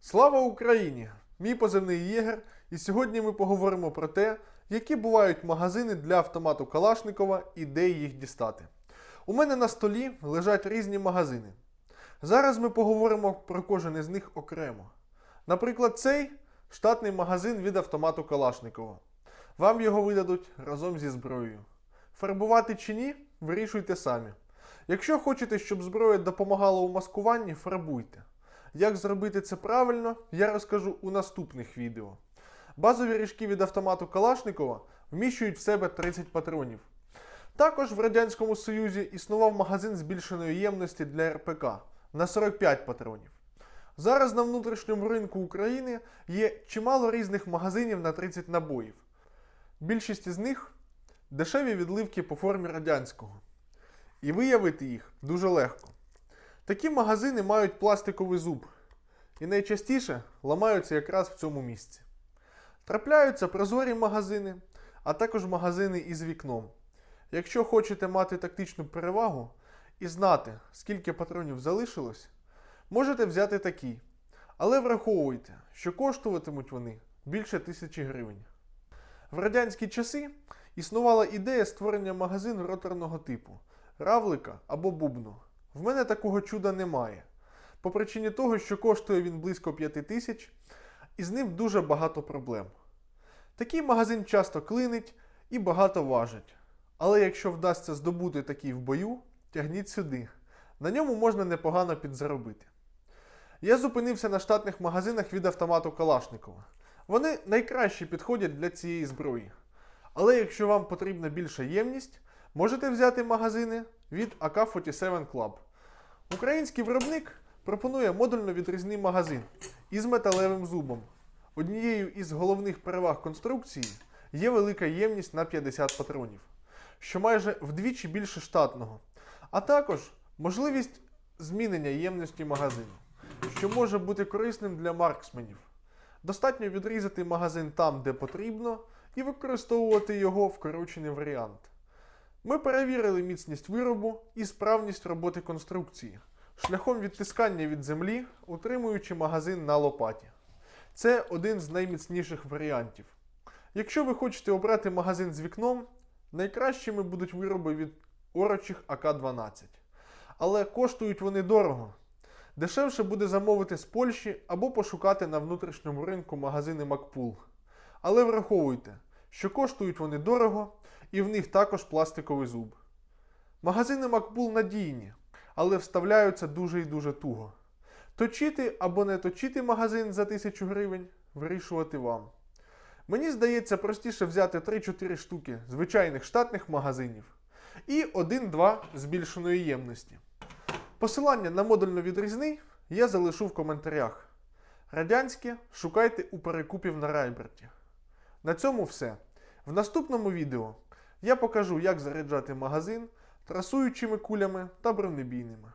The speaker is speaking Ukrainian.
Слава Україні! Мій позивний Єгер, і сьогодні ми поговоримо про те, які бувають магазини для автомату Калашникова і де їх дістати. У мене на столі лежать різні магазини. Зараз ми поговоримо про кожен із них окремо. Наприклад, цей штатний магазин від автомату Калашникова. Вам його видадуть разом зі зброєю. Фарбувати чи ні, вирішуйте самі. Якщо хочете, щоб зброя допомагала у маскуванні, фарбуйте. Як зробити це правильно, я розкажу у наступних відео. Базові ріжки від автомату Калашникова вміщують в себе 30 патронів. Також в Радянському Союзі існував магазин збільшеної ємності для РПК на 45 патронів. Зараз на внутрішньому ринку України є чимало різних магазинів на 30 набоїв. Більшість із них дешеві відливки по формі радянського. І виявити їх дуже легко. Такі магазини мають пластиковий зуб і найчастіше ламаються якраз в цьому місці. Трапляються прозорі магазини, а також магазини із вікном. Якщо хочете мати тактичну перевагу і знати, скільки патронів залишилось, можете взяти такі. Але враховуйте, що коштуватимуть вони більше тисячі гривень. В радянські часи існувала ідея створення магазину роторного типу равлика або бубну. В мене такого чуда немає. По причині того, що коштує він близько 5 тисяч, і з ним дуже багато проблем. Такий магазин часто клинить і багато важить. Але якщо вдасться здобути такий в бою, тягніть сюди. На ньому можна непогано підзаробити. Я зупинився на штатних магазинах від автомату Калашникова. Вони найкраще підходять для цієї зброї. Але якщо вам потрібна більша ємність, можете взяти магазини від AK-47 Club. Український виробник пропонує модульно-відрізний магазин із металевим зубом. Однією із головних переваг конструкції є велика ємність на 50 патронів, що майже вдвічі більше штатного, а також можливість змінення ємності магазину, що може бути корисним для марксменів. Достатньо відрізати магазин там, де потрібно, і використовувати його в корочений варіант. Ми перевірили міцність виробу і справність роботи конструкції шляхом відтискання від землі, утримуючи магазин на лопаті. Це один з найміцніших варіантів. Якщо ви хочете обрати магазин з вікном, найкращими будуть вироби від орочих АК-12. Але коштують вони дорого. Дешевше буде замовити з Польщі або пошукати на внутрішньому ринку магазини Макпул. Але враховуйте, що коштують вони дорого і в них також пластиковий зуб. Магазини Макбул надійні, але вставляються дуже і дуже туго. Точити або не точити магазин за 1000 гривень вирішувати вам. Мені здається, простіше взяти 3-4 штуки звичайних штатних магазинів і 1-2 збільшеної ємності. Посилання на модульно-відрізний я залишу в коментарях. Радянське шукайте у перекупів на Райберті. На цьому все. В наступному відео я покажу, як заряджати магазин трасуючими кулями та бронебійними.